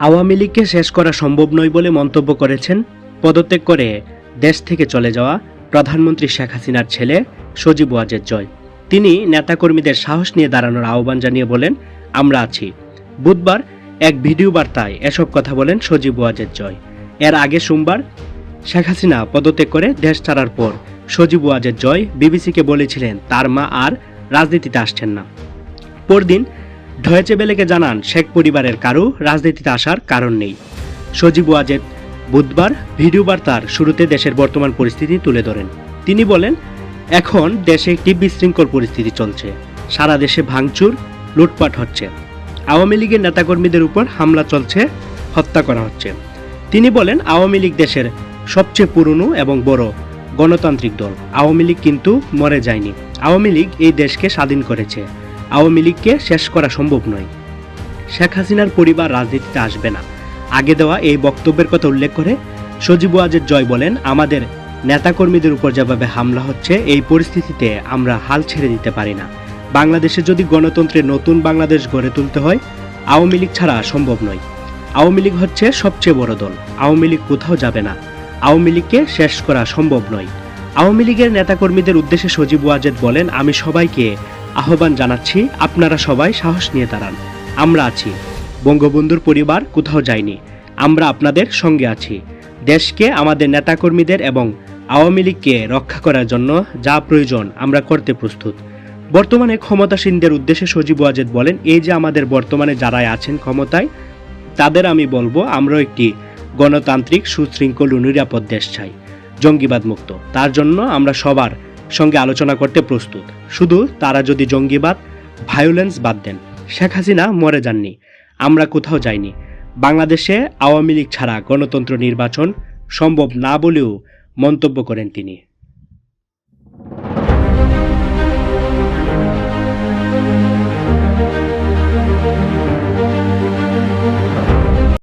আওয়ামী লীগকে শেষ করা সম্ভব নয় বলে মন্তব্য করেছেন পদত্যাগ করে দেশ থেকে চলে যাওয়া প্রধানমন্ত্রী শেখ হাসিনার ছেলে সজীব ওয়াজেদ জয়। তিনি নেতাকর্মীদের সাহস নিয়ে দাঁড়ানোর আহ্বান জানিয়ে বলেন, আমরা আছি। বুধবার এক ভিডিও বার্তায় এসব কথা বলেন সজীব ওয়াজেদ জয়। এর আগে সোমবার শেখ হাসিনা পদত্যাগ করে দেশ ছাড়ার পর সজীব ওয়াজেদ জয় বিবিসিকে বলেছিলেন, তার মা আর রাজনীতিতে আসছেন না। পরদিন ঢয়েচে বেলেকে জানান, শেখ পরিবারের কারও, রাজনীতিতে আসার কারণ নেই। সজীব ওয়াজেদ, বুধবার ভিডিও বার্তার শুরুতে দেশের বর্তমান পরিস্থিতি তুলে ধরেন। তিনি বলেন, এখন দেশে একটি বিশৃঙ্খল পরিস্থিতি চলছে। সারা দেশে ভাঙচুর, লুটপাট হচ্ছে। আওয়ামী লীগের নেতাকর্মীদের উপর হামলা চলছে, হত্যা করা হচ্ছে। তিনি বলেন, আওয়ামী লীগ দেশের সবচেয়ে পুরনো এবং বড় গণতান্ত্রিক দল। আওয়ামী লীগ কিন্তু মরে যায়নি। আওয়ামী লীগ এই দেশকে স্বাধীন করেছে। আওয়ামী লীগকে শেষ করা সম্ভব নয়। শেখ হাসিনার পরিবার রাজনীতিতে আসবে না। আগে দেওয়া এই বক্তব্যের কথা উল্লেখ করে সজীব ওয়াজেদ জয় বলেন, আমাদের নেতাকর্মীদের উপর যেভাবে হামলা হচ্ছে, এই পরিস্থিতিতে আমরা হাল ছেড়ে দিতে পারি না। বাংলাদেশে যদি গণতন্ত্রের নতুন বাংলাদেশ গড়ে তুলতে হয়, আওয়ামী লীগ ছাড়া সম্ভব নয়। আওয়ামী লীগ হচ্ছে সবচেয়ে বড় দল। আওয়ামী লীগ কোথাও যাবে না। আওয়ামী লীগকে শেষ করা সম্ভব নয়। আওয়ামী লীগের নেতাকর্মীদের উদ্দেশ্যে সজীব ওয়াজেদ বলেন, আমি সবাইকে আহ্বান জানাচ্ছি, আপনারা সবাই সাহস নিয়ে দাঁড়ান। আমরা আছি। বঙ্গবন্ধুর পরিবার কোথাও যায়নি। আমরা আপনাদের সঙ্গে আছি। দেশকে, আমাদের নেতাকর্মীদের এবং আওয়ামী লীগকে রক্ষা করার জন্য যা প্রয়োজন, আমরা করতে প্রস্তুত। বর্তমানে ক্ষমতাসীনদের উদ্দেশ্যে সজীব ওয়াজেদ বলেন, এই যে আমাদের বর্তমানে যারা আছেন ক্ষমতায়, তাদের আমি বলব আমরা একটি গণতান্ত্রিক, সুশৃঙ্খল ও নিরাপদ দেশ চাই। জঙ্গিবাদ মুক্ত। তার জন্য আমরা সবার সঙ্গে আলোচনা করতে প্রস্তুত। শুধু তারা যদি জঙ্গিবাদ ভায়োলেন্স বাদ দেন, শেখ হাসিনা মরে যাননি, আমরা কোথাও যাইনি। বাংলাদেশে আওয়ামী লীগ ছাড়া গণতন্ত্র নির্বাচন সম্ভব না বলেও মন্তব্য করেন তিনি।